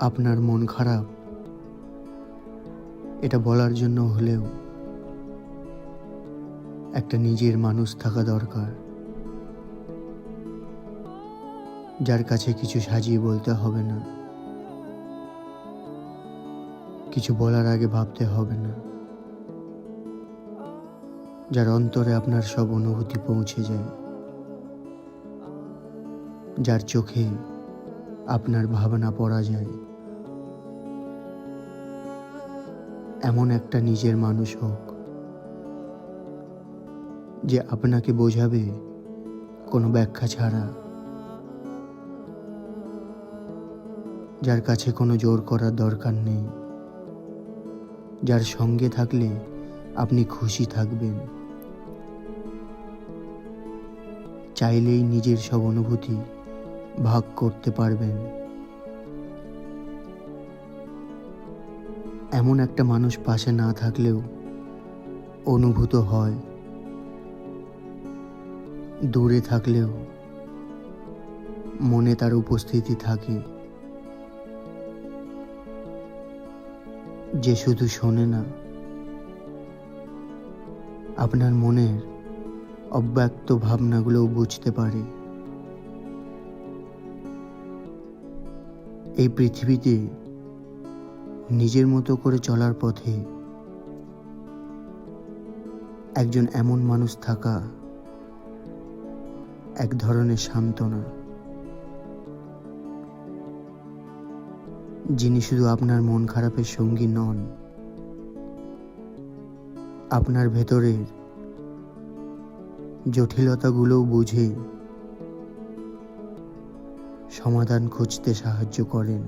আপনার মন খারাপ? এটা বলার জন্য হলেও একটা নিজের মানুষ থাকা দরকার। যার কাছে কিছু সাজিয়ে বলতে হবে না। কিছু বলার আগে ভাবতে হবে না। যার অন্তরে আপনার সব অনুভূতি পৌঁছে যায়। যার চোখে আপনার ভাবনা পড়া যায়। এমন একটা নিজের মানুষ হোক যে আপনাকে বোঝাবে কোনো ব্যাখ্যা ছাড়া। যার কাছে কোনো জোর করার দরকার নেই। যার সঙ্গে থাকলে আপনি খুশি থাকবেন। চাইলেই নিজের সব অনুভূতি ভাগ করতে পারবেন। এমন একটা মানুষ পাশে না থাকলেও অনুভূত হয়। দূরে থাকলেও মনে তার উপস্থিতি থাকে। যে শুধু শোনে না। আপনার মনের অব্যক্ত ভাবনাগুলোও বুঝতে পারে। এই পৃথিবীতে নিজের মতো করে চলার পথে একজন এমন মানুষ থাকা এক ধরনের সান্ত্বনা, যিনি শুধু আপনার মন খারাপের সঙ্গী নন, আপনার ভেতরের জটিলতাগুলোও বুঝে সমাধান খুঁজতে সাহায্য করেন।